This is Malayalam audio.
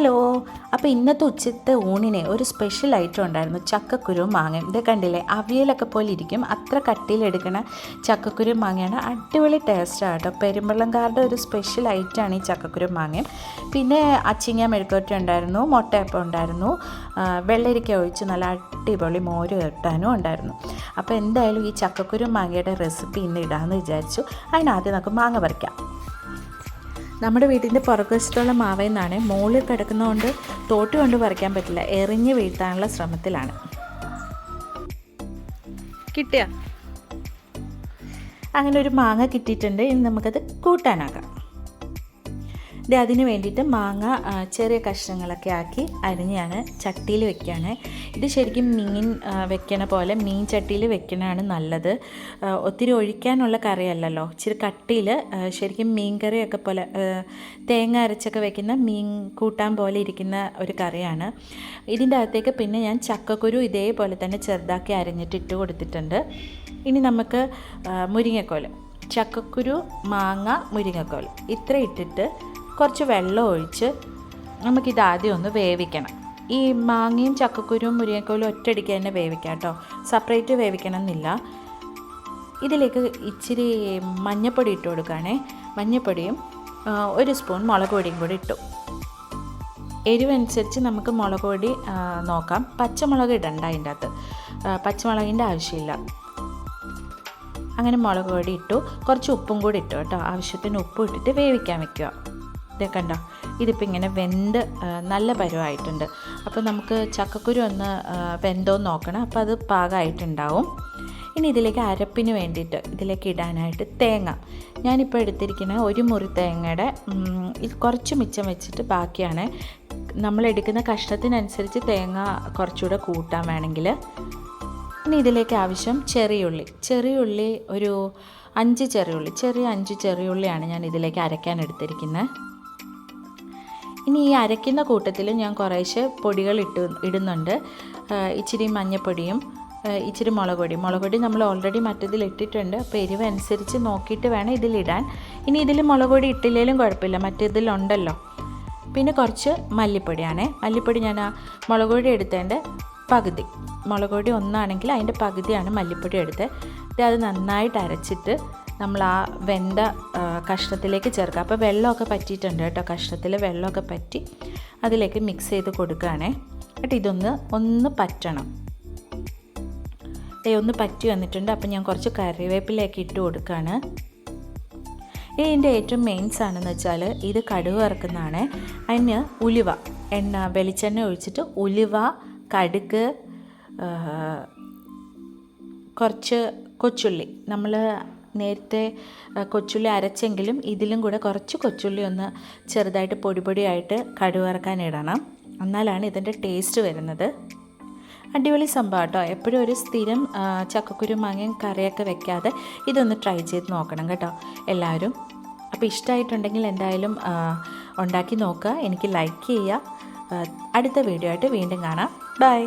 ഹലോ. അപ്പോൾ ഇന്നത്തെ ഉച്ചത്തെ ഊണിന് ഒരു സ്പെഷ്യൽ ഐറ്റം ഉണ്ടായിരുന്നു. ചക്കക്കുരു മാങ്ങ. ഇത് കണ്ടില്ലേ? അവിയലൊക്കെ പോലെ ഇരിക്കും. അത്ര കട്ടിയിലെടുക്കണ ചക്കക്കുരു മാങ്ങയാണ്. അടിപൊളി ടേസ്റ്റാണ് കേട്ടോ. പെരുമ്പള്ളംകാരുടെ ഒരു സ്പെഷ്യൽ ഐറ്റമാണ് ഈ ചക്കക്കുരു മാങ്ങ. പിന്നെ അച്ചിങ്ങ മെഴുക്കോറ്റ ഉണ്ടായിരുന്നു. മുട്ടയപ്പം ഉണ്ടായിരുന്നു. വെള്ളരിക്ക ഒഴിച്ച് നല്ല അടിപൊളി മോര് കിട്ടാനും ഉണ്ടായിരുന്നു. അപ്പോൾ എന്തായാലും ഈ ചക്കക്കുരു മാങ്ങയുടെ റെസിപ്പി ഇന്ന് ഇടാമെന്ന് വിചാരിച്ചു. അതിനാദ്യം നമുക്ക് മാങ്ങ പറിക്കാം. നമ്മുടെ വീട്ടിന്റെ പുറകുവശത്തുള്ള മാവയിൽ നിന്നാണ് മുകളിൽ കിടക്കുന്നതുകൊണ്ട് തോട്ട് കൊണ്ട് പറിക്കാൻ പറ്റില്ല. എറിഞ്ഞ് വീഴ്ത്താനുള്ള ശ്രമത്തിലാണ്. കിട്ടിയ? അങ്ങനെ ഒരു മാങ്ങ കിട്ടിയിട്ടുണ്ട്. ഇനി നമുക്കത് കൂട്ടാനാക്കാം അതിന് വേണ്ടിയിട്ട് മാങ്ങ ചെറിയ കഷ്ണങ്ങളൊക്കെ ആക്കി അരിഞ്ഞ് ഞാൻ ചട്ടിയിൽ വെക്കുകയാണ്. ഇത് ശരിക്കും മീൻ വെക്കണ പോലെ മീൻ ചട്ടിയിൽ വെക്കണതാണ് നല്ലത്. ഒത്തിരി ഒഴിക്കാനുള്ള കറിയല്ലല്ലോ. ഇച്ചിരി കട്ടിയിൽ ശരിക്കും മീൻ കറിയൊക്കെ പോലെ തേങ്ങ അരച്ചൊക്കെ വെക്കുന്ന മീൻ കൂട്ടാൻ പോലെ ഇരിക്കുന്ന ഒരു കറിയാണ്. ഇതിന്റെ അകത്തേക്ക് പിന്നെ ഞാൻ ചക്കക്കുരു ഇതേപോലെ തന്നെ ചെറുതാക്കി അരിഞ്ഞിട്ട് ഇട്ട് കൊടുത്തിട്ടുണ്ട്. ഇനി നമുക്ക് മുരിങ്ങക്കോൽ ചക്കക്കുരു മാങ്ങ മുരിങ്ങക്കോൽ ഇത്ര ഇട്ടിട്ട് കുറച്ച് വെള്ളം ഒഴിച്ച് നമുക്കിത് ആദ്യം ഒന്ന് വേവിക്കണം. ഈ മാങ്ങയും ചക്കക്കുരുവും മുരിങ്ങക്കോലും ഒറ്റയടിക്ക് തന്നെ വേവിക്കാം കേട്ടോ. സെപ്പറേറ്റ് വേവിക്കണം എന്നില്ല ഇതിലേക്ക് ഇച്ചിരി മഞ്ഞപ്പൊടി ഇട്ട് കൊടുക്കുകയാണേ. മഞ്ഞപ്പൊടിയും ഒരു സ്പൂൺ മുളക് പൊടിയും കൂടി ഇട്ടു. എരിവനുസരിച്ച് നമുക്ക് മുളക് പൊടി നോക്കാം. പച്ചമുളക് ഇടണ്ട അതിന്റെ അകത്ത്. പച്ചമുളകിന്റെ ആവശ്യമില്ല. അങ്ങനെ മുളക് പൊടി ഇട്ടു. കുറച്ച് ഉപ്പും കൂടി ഇട്ടു കേട്ടോ. ആവശ്യത്തിന് ഉപ്പ് ഇട്ടിട്ട് വേവിക്കാൻ വെക്കുക. ഇത് കണ്ടോ? ഇതിപ്പോൾ ഇങ്ങനെ വെന്ത് നല്ല പരുവായിട്ടുണ്ട്. അപ്പോൾ നമുക്ക് ചക്കക്കുരു ഒന്ന് വെന്തോ നോക്കണം. അപ്പോൾ അത് പാകമായിട്ടുണ്ടാവും ഇനി ഇതിലേക്ക് അരപ്പിന് വേണ്ടിയിട്ട് ഇതിലേക്ക് ഇടാനായിട്ട് തേങ്ങ. ഞാനിപ്പോൾ എടുത്തിരിക്കുന്ന ഒരു മുറി തേങ്ങയുടെ ഇത് കുറച്ച് മിച്ചം വെച്ചിട്ട് ബാക്കിയാണ്. നമ്മൾ എടുക്കുന്ന കഷ്ണത്തിനനുസരിച്ച് തേങ്ങ കുറച്ചുകൂടെ കൂട്ടാൻ വേണമെങ്കിൽ. ഇനി ഇതിലേക്ക് ആവശ്യം ചെറിയുള്ളി. ചെറിയുള്ളി ഒരു അഞ്ച് ചെറിയുള്ളി. ചെറിയ അഞ്ച് ചെറിയുള്ളിയാണ് ഞാൻ ഇതിലേക്ക് അരയ്ക്കാൻ എടുത്തിരിക്കുന്നത്. ഇനി ഈ അരയ്ക്കുന്ന കൂട്ടത്തിൽ ഞാൻ കുറേശ്ശെ പൊടികൾ ഇട്ട് ഇടുന്നുണ്ട്. ഇച്ചിരി മഞ്ഞൾപ്പൊടിയും ഇച്ചിരി മുളക് പൊടി മുളക് പൊടി നമ്മൾ ഓൾറെഡി മറ്റതിൽ ഇട്ടിട്ടുണ്ട്. അപ്പോൾ എരിവ് അനുസരിച്ച് നോക്കിയിട്ട് വേണം ഇതിലിടാൻ ഇനി ഇതിൽ മുളക് പൊടി ഇട്ടില്ലെങ്കിലും കുഴപ്പമില്ല. മറ്റേതിലുണ്ടല്ലോ. പിന്നെ കുറച്ച് മല്ലിപ്പൊടിയാണേ. മല്ലിപ്പൊടി ഞാൻ ആ മുളക് പൊടി എടുത്തതിന്റെ പകുതി. മുളക് പൊടി ഒന്നാണെങ്കിൽ അതിന്റെ പകുതിയാണ് മല്ലിപ്പൊടി എടുത്തത്. ഇത് അത് നന്നായിട്ട് അരച്ചിട്ട് നമ്മൾ ആ വെന്ത കഷ്ണത്തിലേക്ക് ചേർക്കുക. അപ്പോൾ വെള്ളമൊക്കെ പറ്റിയിട്ടുണ്ട് കേട്ടോ. കഷ്ണത്തിൽ വെള്ളമൊക്കെ പറ്റി അതിലേക്ക് മിക്സ് ചെയ്ത് കൊടുക്കുകയാണേ. എന്നിട്ട് ഇതൊന്ന് ഒന്ന് പറ്റണം. ദേ ഒന്ന് പറ്റി വന്നിട്ടുണ്ട്. അപ്പോൾ ഞാൻ കുറച്ച് കറിവേപ്പിലേക്ക് ഇട്ട് കൊടുക്കുകയാണ്. ഇതിന്റെ ഏറ്റവും മെയിൻസ് സാധനം വെച്ചാൽ ഇത് കടുക് വറുക്കുന്നതാണ്. അതിന് ഉലുവ എണ്ണ വെളിച്ചെണ്ണ ഒഴിച്ചിട്ട് ഉലുവ കടുക് കുറച്ച് കൊച്ചുള്ളി. നമ്മൾ നേരത്തെ കൊച്ചുള്ളി അരച്ചെങ്കിലും ഇതിലും കൂടെ കുറച്ച് കൊച്ചുള്ളി ഒന്ന് ചെറുതായിട്ട് പൊടി പൊടിയായിട്ട് കടുക് ഇടണം എന്നാലാണ് ഇതിന്റെ ടേസ്റ്റ് വരുന്നത്. അടിപൊളി സംഭവം കേട്ടോ. എപ്പോഴും ഒരു സ്ഥിരം ചക്കക്കുരു മാങ്ങയും കറിയൊക്കെ വെക്കാതെ ഇതൊന്ന് ട്രൈ ചെയ്ത് നോക്കണം കേട്ടോ എല്ലാവരും. അപ്പോൾ ഇഷ്ടമായിട്ടുണ്ടെങ്കിൽ എന്തായാലും ഉണ്ടാക്കി നോക്കുക. എനിക്ക് ലൈക്ക് ചെയ്യുക. അടുത്ത വീഡിയോ ആയിട്ട് വീണ്ടും കാണാം. ബൈ.